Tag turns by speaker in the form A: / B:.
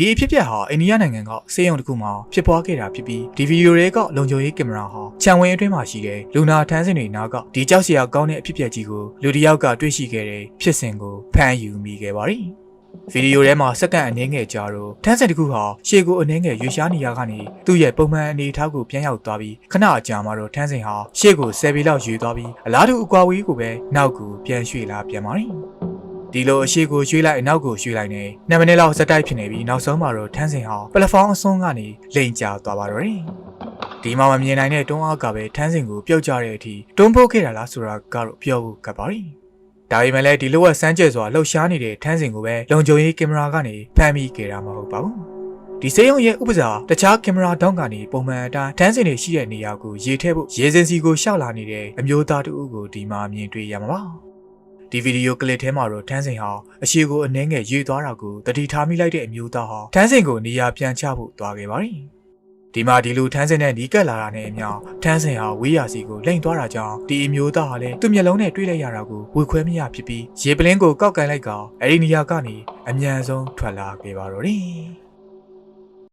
A: ဒီအဖြစ်အပျက်ဟာအိန္ဒိယနိုင်ငံကစေယုံတစ်ခုမှာဖြစ်ပွားခဲ့တာဖြစ်ပြီးဒီဗီဒီယိုတွေကလုံခြုံရေးကင်မရာဟာခြံဝင်းအတွင်းမှာရှိတဲ့လူနာထန်းစင်တွေနားကဒီကြောက်စရာကောင်းတဲ့အဖြစ်အပျက်ကြီးကိုလူတစ်ယောက်ကတွေ့ရှိခဲ့တဲ့ဖြစ်စဉ်ကိုဖမ်းယူမိခဲ့ပါတယ်ဗီဒီယိုထဲမှာစက္ကန့်အနည်းငယ်ကြာတော့ထန်းစင်တစ်ခုဟာရှေ့ကိုအနည်းငယ်ရွေရှားနေရကနေသူ့ရဲ့ပုံမှန်အနေအထားကိုပြန်ရောက်သွားပြီးခဏအကြာမှာတော့ထန်းစင်ဟာရှေ့ကိုဆယ်ပေလောက်ရွေသွားပြီးအလားတူအကွာဝေးကိုပဲနောက်ကိုပြန်ရွှေ့လာပြန်ပါတယ် ဒီလိုအရှိကိုရွှေ့လိုက်အနောက်ကိုရွှေ့လိုက်နေ2မိနစ်လောက်စက်တိုက်ဖြစ်နေပြီးနောက်ဆုံးမှာတော့ထန်းစင်ဟာပလက်ဖောင်းအစွန်းကနေလိန်ကျသွားပါတော့တယ်ဒီမှာမမြင်နိုင်တဲ့တွန်းအားကပဲထန်းစင်ကိုပြုတ်ကျတဲ့အထိတွန်းပိုးခဲ့တာလားဆိုတာကတော့ပြောဖို့ကပ်ပါတယ်ဒါပေမဲ့လည်းဒီလိုကစမ်းကြဲစွာလှုပ်ရှားနေတဲ့ထန်းစင်ကိုပဲလုံခြုံရေးကင်မရာကနေဖမ်းမိခဲ့တာမဟုတ်ပါဘူးဒီစေယုံရဲ့ဥပစာတခြားကင်မရာတောင်းကနေပုံမှန်အတိုင်းထန်းစင်တွေရှိတဲ့နေရာကိုရေထည့်ဖို့ရေစင်စီကိုရှောက်လာနေတဲ့အမျိုးသားတဦးကိုဒီမှာမြင်တွေ့ရမှာပါ ဒီဗီဒီယိုကလစ်ထဲမှာတော့ထန်းစင်ဟာအရှိကိုအနှဲငယ်ရေသွားတာကိုတတိထားမိလိုက်တဲ့အမျိုးသားဟာထန်းစင်ကိုနေရာပြန်ချဖို့သွားခဲ့ပါတယ်ဒီမှာဒီလိုထန်းစင်နဲ့နီးကပ်လာတာနဲ့အမျှထန်းစင်ဟာဝေးရာစီကိုလိန်သွားတာကြောင့်ဒီအမျိုးသားဟာလည်းသူ့မျက်လုံးနဲ့တွေ့လိုက်ရတာကိုဝေခွဲမရဖြစ်ပြီးရေပလင်းကိုကောက်ကန်လိုက်ကအဲ့ဒီနေရာကနေအမြန်ဆုံးထွက်လာခဲ့ပါတော့တယ်